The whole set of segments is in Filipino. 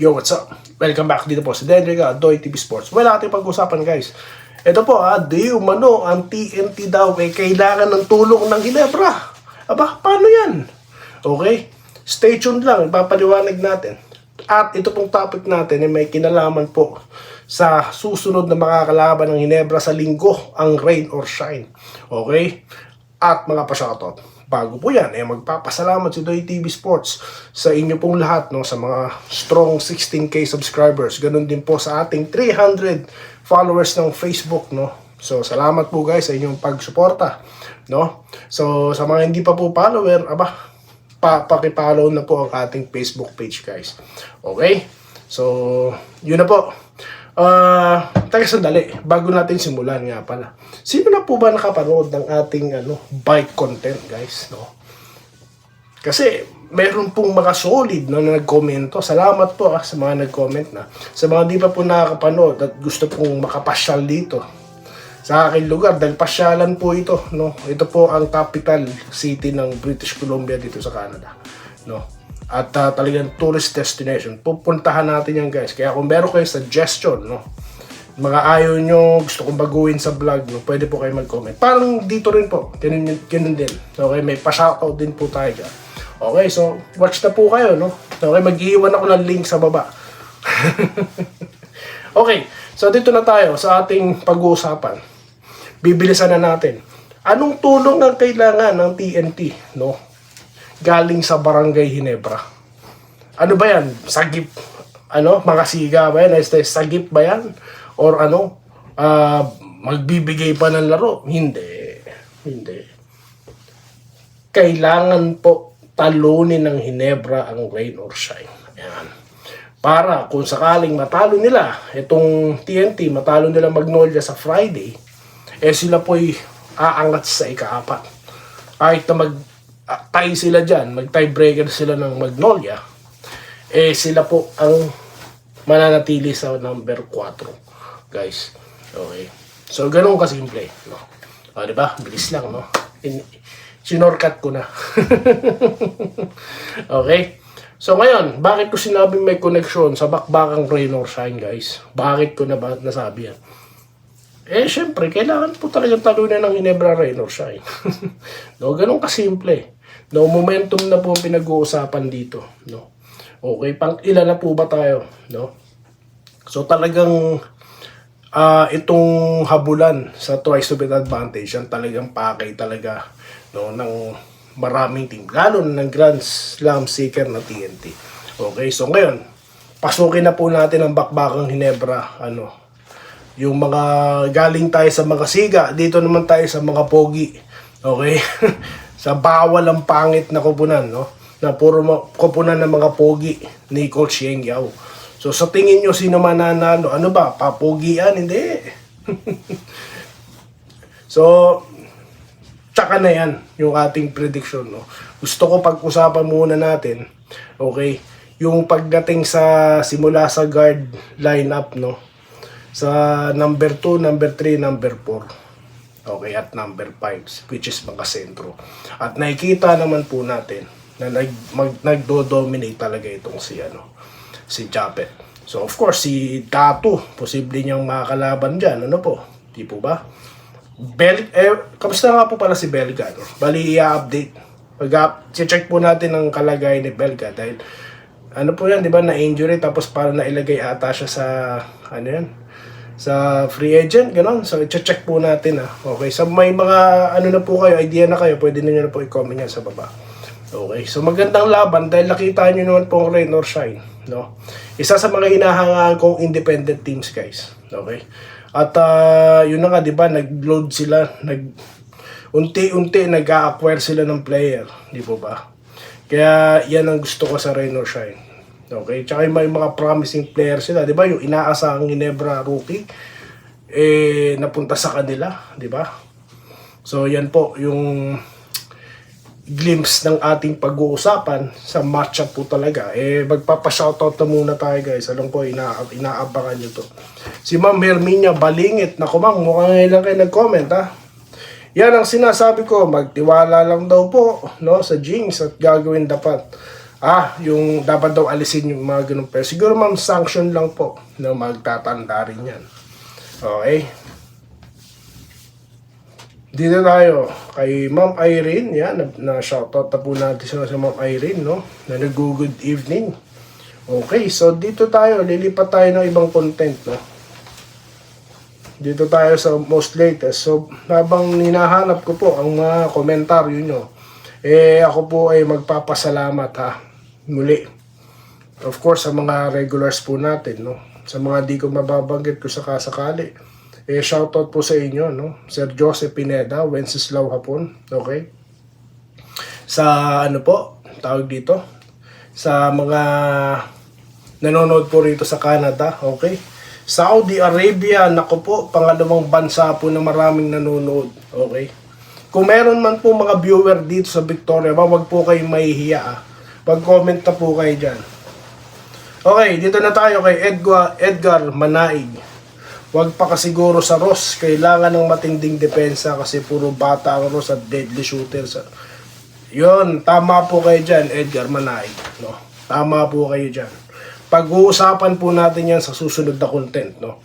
Yo, what's up? Welcome back dito po sa Dendriga, Doy TV Sports. Wala ating pag-usapan guys. Ito po ha, di umano ang TNT daw ay kailangan ng tulong ng Ginebra. Aba, paano yan? Okay? Stay tuned lang, ipapaliwanag natin. At ito pong topic natin ay may kinalaman po sa susunod na makakalaban ng Ginebra sa linggo, ang rain or shine. Okay? At mga pa-shoutout. Bago po yan, eh magpapasalamat si Doy TV Sports sa inyo pong lahat, no, sa mga strong 16k subscribers. Ganun din po sa ating 300 followers ng Facebook, no. So, salamat po guys sa inyong pagsuporta, no. So, sa mga hindi pa po follower, aba, pa pakipollow na po ang ating Facebook page, guys. Okay? So, yun na po. Ah, teka sandali, bago natin simulan nga pala. Sino na po ba nakapanood ng ating ano, bike content, guys, no? Kasi meron pong mga solid no, na nagkomento. Salamat po ah, sa mga nag-comment na. Sa mga di pa po nakakapanood at gusto pong makapasyal dito sa aking lugar dahil pasyalan po ito no ito po ang capital city ng British Columbia dito sa Canada no at ah, talagang tourist destination. Pupuntahan natin yan guys. Kaya kung meron kayo suggestion no mga ayaw nyo gusto kong baguhin sa vlog no pwede po kayo mag-comment. Parang dito rin po ganun, ganun din. Okay may pa-shoutout din po tayo dyan. Okay so watch na po kayo no? Okay mag-iwan ako ng link sa baba. Okay so dito na tayo sa ating pag-uusapan. Bibilisan na natin. Anong tulong ang kailangan ng TNT, no? Galing sa Barangay Hinebra. Ano ba yan? Sagip, ano? Mga siga ba yan? Sagip ba yan? Or ano? ah, magbibigay pa ng laro? Hindi. Hindi. Kailangan po talunin ng Hinebra ang rain or shine. Ayan. Para kung sakaling matalo nila, itong TNT, matalo nila Magnolia sa Friday, eh sila po'y aangat sa ikaapat. Kahit na mag ah, tie sila dyan, mag tiebreaker sila ng Magnolia, eh sila po ang mananatili sa number 4. Guys. Okay. So, ganun kasimple. No? O, di ba? Bilis lang, no? In, sinorkat ko na. okay? So, ngayon, bakit ko sinabi may connection sa bakbakang rain or shine, guys? Bakit ko na ba nasabi yan? Eh, syempre, kailangan po talagang talunan ng Ginebra Rain or Shine. no, ganun kasimple. No, momentum na po pinag-uusapan dito. No. Okay, pang ilan na po ba tayo? No? So, talagang ah itong habulan sa twice to advantage, yan talagang pakay talaga no, ng maraming team. Lalo na ng Grand Slam seeker na TNT. Okay, so ngayon, pasukin na po natin ang bakbakang Ginebra, ano, yung mga galing tayo sa mga siga, dito naman tayo sa mga pogi. Okay? sa bawal ang pangit na kupunan, no? Na puro kupunan ng mga pogi ni Coach Yeng Yao. So sa tingin nyo sino mananalo? Ano ba? Papogian? Hindi. so, tsaka na yan yung ating prediction, no? Gusto ko pag-usapan muna natin, okay? Yung pagdating sa simula sa guard lineup, no? sa number 2, number 3, number 4. Okay, at number 5, which is mga sentro. At nakikita naman po natin na nag, mag, nagdo-dominate talaga itong si, ano, si Japet. So, of course, si Tato, posible niyang makakalaban dyan. Ano po? Di po ba? Bel eh, kamusta nga po pala si Belga? No? Bali, i-update. Pag check po natin ang kalagay ni Belga dahil ano po yan, di ba, na-injury tapos para nailagay ata siya sa, ano yan, sa free agent, gano'n. So, i-check po natin, ah. Okay, so may mga, ano na po kayo, idea na kayo, pwede ninyo na po i-comment yan sa baba. Okay, so magandang laban dahil nakita nyo naman po ang rain or shine, no? Isa sa mga hinahangaan kong independent teams, guys. Okay? At, ah, yun na nga, di ba, nag-load sila, nag, unti-unti nag-acquire sila ng player, di po ba? Kaya yan ang gusto ko sa Rain or Shine. Okay? Tsaka yung may mga promising player sila, di ba? Yung inaasahang Ginebra rookie, eh, napunta sa kanila, di ba? So, yan po, yung glimpse ng ating pag-uusapan sa matchup po talaga. Eh, magpapa-shoutout na muna tayo guys. Alam ko, ina inaabangan nyo to. Si Ma'am Herminia Balingit. Naku ma'am, mukhang ngayon lang kayo nag-comment ha. Yan ang sinasabi ko, magtiwala lang daw po no, sa Jinx at gagawin dapat ah, yung dapat daw alisin yung mga ganun. Pero siguro ma'am, sanction lang po na magtatanda rin yan. Okay. Dito tayo kay Ma'am Irene, yan, na, na shoutout na po natin sa, sa Ma'am Irene, no? Na nag-good evening. Okay, so dito tayo, lilipat tayo ng ibang content, no? Dito tayo sa most latest. So, habang hinahanap ko po ang mga komentaryo nyo, eh ako po ay magpapasalamat ha. Muli. Of course, sa mga regulars po natin, no? Sa mga di ko mababanggit ko sa kasakali. Eh, shoutout po sa inyo, no? Sir Joseph Pineda, Wenceslao Hapon, okay? Sa ano po, tawag dito, sa mga nanonood po rito sa Canada, okay? Saudi Arabia, nako po, pangalawang bansa po na maraming nanonood, okay? Kung meron man po mga viewer dito sa Victoria, wag po kayong mahihiya ah. Pag-comment na po kayo dyan. Okay, dito na tayo kay Edgar, Edgar Manaig. Huwag pa kasiguro sa Ross. Kailangan ng matinding depensa kasi puro bata ang Ross at deadly shooter. Sa... Yun, tama po kayo dyan, Edgar Manaig. No? Tama po kayo dyan. Pag-uusapan po natin yan sa susunod na content. No?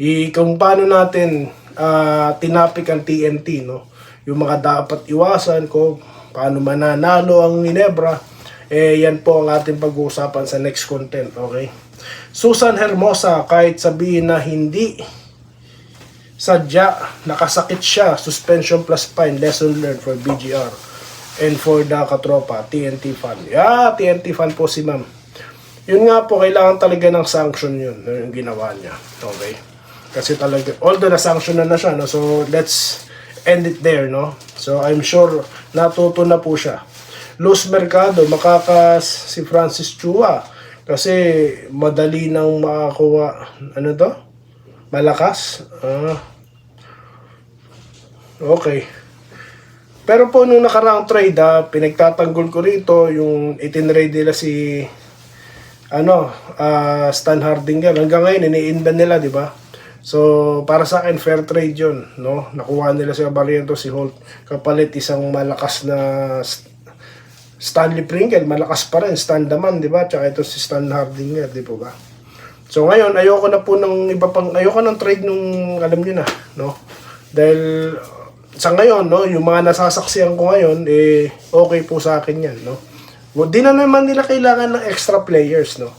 I, kung paano natin ah, tinapik ang TNT. No? Yung mga dapat iwasan ko, paano mananalo ang Ginebra. Eh, yan po ang ating pag-uusapan sa next content. Okay? Susan Hermosa, kahit sabihin na hindi sadya, nakasakit siya, suspension plus fine, lesson learned for BGR and for the katropa, TNT fan. Yeah, TNT fan po si ma'am. Yun nga po, kailangan talaga ng sanction yun, yung ginawa niya. Okay? Kasi talaga, although na-sanction na na siya, no? so let's end it there, no? So I'm sure natuto na po siya. Luz Mercado, makakas si Francis Chua. Kasi madali nang makakuha, ano to? Malakas? Ah. Okay. Pero po nung nakaraang trade, ah, pinagtatanggol ko rito yung itinrade nila si ano, ah, Stan Hardinger. Hanggang ngayon, iniinda nila, di ba? So, para sa akin, fair trade yun, no? Nakuha nila si Barrientos, si Holt, kapalit isang malakas na Stanley Pringle, malakas pa rin, Stan Daman, di ba? Tsaka ito si Stan Hardinger, di po ba? So ngayon, ayoko na po ng iba pang, ayoko ng trade nung, alam niyo na, no? Dahil, sa ngayon, no, yung mga nasasaksiyan ko ngayon, eh, okay po sa akin yan, no? Well, di na naman nila kailangan ng extra players, no?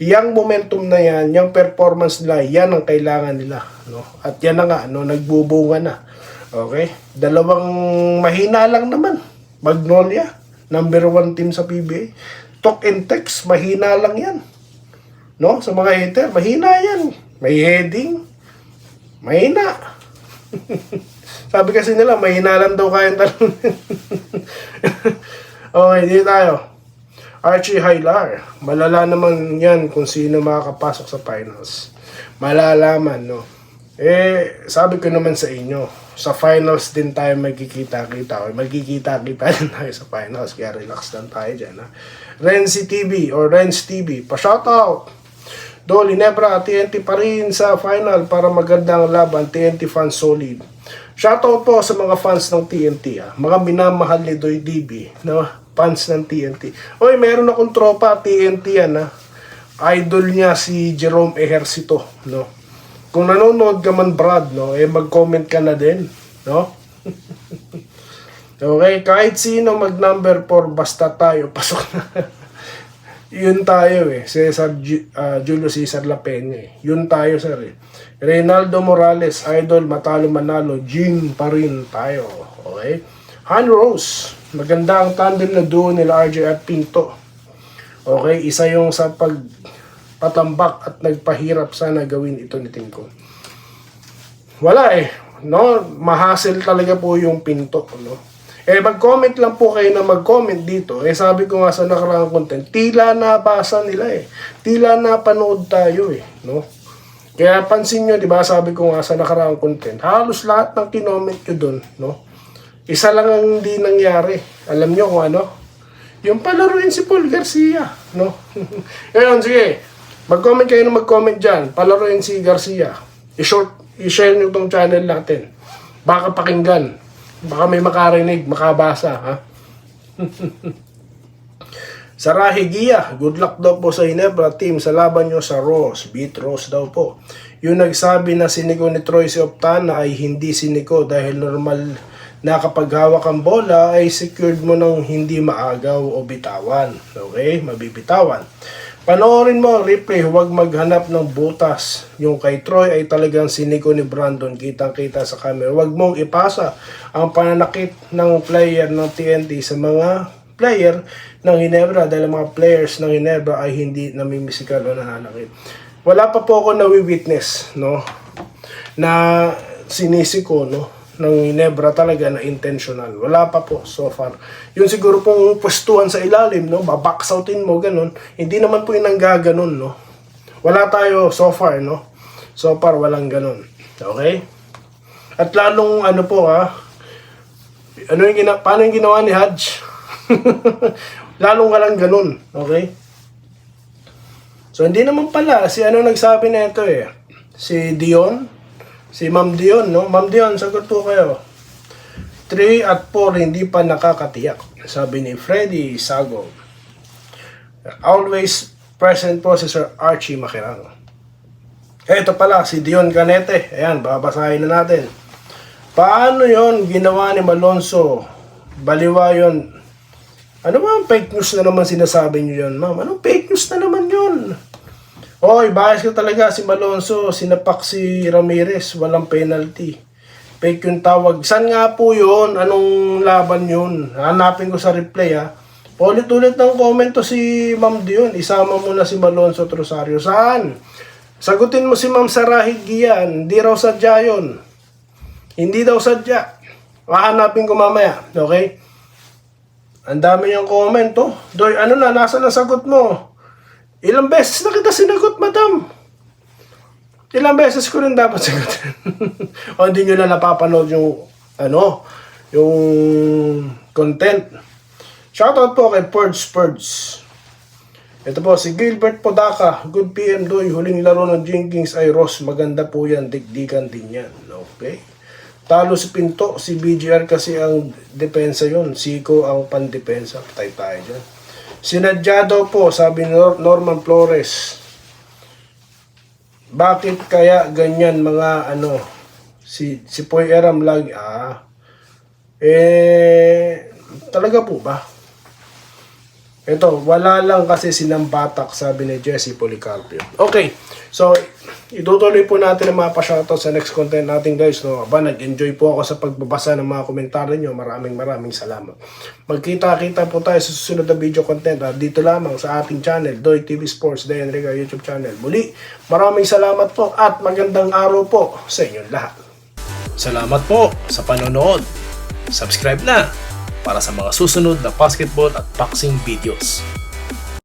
Yang momentum na yan, yung performance nila, yan ang kailangan nila, no? At yan na nga, no, nagbubunga na. Okay? Dalawang mahina lang naman. Magnolia, number one team sa PBA. Talk and text, mahina lang yan. No? Sa mga hater, mahina yan. May heading. Mahina. Sabi kasi nila, mahina lang daw kayang talon. okay, dito tayo. Archie Hilar. Malala naman yan kung sino makakapasok sa finals. Malalaman, no? Eh, sabi ko naman sa inyo, sa finals din tayo magkikita-kita. O magkikita-kita din tayo sa finals. Kaya relax lang tayo dyan, ha? Renzi TV or Renz TV, pa-shoutout! Dolly Nebra, TNT pa rin sa final para magandang laban, TNT fans solid. Shoutout po sa mga fans ng TNT, ah. mga minamahal ni Doy DB, no? fans ng TNT. Oy, meron akong tropa, TNT yan, ah. idol niya si Jerome Ejercito, no? Kung nanonood ka man, Brad, no, eh mag-comment ka na din, no? okay, kahit sino mag number 4, basta tayo, pasok na. Yun tayo eh. Cesar Ju- ah, Julio Cesar La Peña eh. Yun tayo sir eh. Reynaldo Morales, idol, matalo manalo, Jing pa rin tayo. Okay? Han Rose, maganda ang tandem na duo nila RJ at Pinto. Okay, isa yung sa pag patambak at nagpahirap sana gawin ito ni Tinko. Wala eh. No, mahasel talaga po yung pinto, no. Eh, mag-comment lang po kayo na mag-comment dito. Eh, sabi ko nga sa nakaraang content, tila nabasa nila eh. Tila napanood tayo eh, no? Kaya pansin nyo, di ba, sabi ko nga sa nakaraang content, halos lahat ng kinoment nyo dun, no? Isa lang ang hindi nangyari. Alam nyo kung ano? Yung palaruin si Paul Garcia, no? Ngayon, sige, mag-comment kayo na mag-comment dyan. Palaruin si Garcia. I-short, i-share nyo tong channel natin. Baka pakinggan. Baka may makarinig, makabasa, ha? Sarahi Gia, good luck daw po sa Hinebra team sa laban nyo sa Rose. Beat Rose daw po. Yung nagsabi na siniko ni Troy si Optana ay hindi siniko dahil normal na kapag hawak ang bola ay secured mo ng hindi maagaw o bitawan. Okay? Mabibitawan. Panoorin mo ang replay, huwag maghanap ng butas. Yung kay Troy ay talagang siniko ni Brandon, kitang-kita sa camera. Huwag mong ipasa ang pananakit ng player ng TNT sa mga player ng Ginebra dahil mga players ng Ginebra ay hindi namimisikal o nananakit. Wala pa po ako nawi-witness, no? Na sinisiko, no? Ng Ginebra talaga na intentional. Wala pa po so far. Yun siguro pong pwestuhan sa ilalim, no? Babacksoutin mo, ganun. Hindi naman po yung nanggaganon, no? Wala tayo so far, no? So far, walang ganun. Okay? At lalong ano po, ha? Ano yung gina paano yung ginawa ni Hodge? lalong walang ganun. Okay? So, hindi naman pala. Si ano nagsabi na ito eh. Si Dion. Si Ma'am Dion, no? Ma'am Dion, sagot po kayo. 3 at 4 hindi pa nakakatiyak. Sabi ni Freddy Sago. Always present po si Sir Archie Makirang. Ito pala, si Dion Canete. Ayan, babasahin na natin. Paano yon ginawa ni Malonzo? Baliwa yon. Ano ba ang fake news na naman sinasabi niyo yon, ma'am? Anong fake news na naman yon? Oy, bias ka talaga si Malonzo. Sinapak si Ramirez. Walang penalty. Fake yung tawag. San nga po yun? Anong laban yun? Hanapin ko sa replay ha. Ulit-ulit ng comment to si Ma'am Dion. Isama mo na si Malonzo at Rosario. Saan? Sagutin mo si Ma'am Sarahig Gian. Hindi raw sadya yun. Hindi daw sadya. Hahanapin ko mamaya. Okay? Ang dami niyang comment oh. Doy, ano na? Nasa na sagot mo? Ilang beses na kita sinagot, madam. Ilang beses ko rin dapat sagutin. o hindi nyo na napapanood yung, ano, yung content. Shoutout po kay Purge Purge. Ito po, si Gilbert Podaka. Good PM doy. Huling laro ng Jenkins ay Ross. Maganda po yan. Digdigan din yan. Okay. Talo si Pinto. Si BGR kasi ang depensa yon Siko ang pandepensa. Patay tayo dyan. Sinadya daw po, sabi ni Nor- Norman Flores. Bakit kaya ganyan mga ano si si Poy Eram lagi ah eh talaga po ba? Ito, wala lang kasi sinambatak sabi ni Jesse Policarpio. Okay. So, itutuloy po natin ang mga pa-shoutout sa next content natin guys. No? Aba, nag-enjoy po ako sa pagbabasa ng mga komentaryo nyo. Maraming maraming salamat. Magkita-kita po tayo sa susunod na video content. At dito lamang sa ating channel, Doy TV Sports, Day Enrica YouTube channel. Muli, maraming salamat po at magandang araw po sa inyong lahat. Salamat po sa panonood. Subscribe na para sa mga susunod na basketball at boxing videos.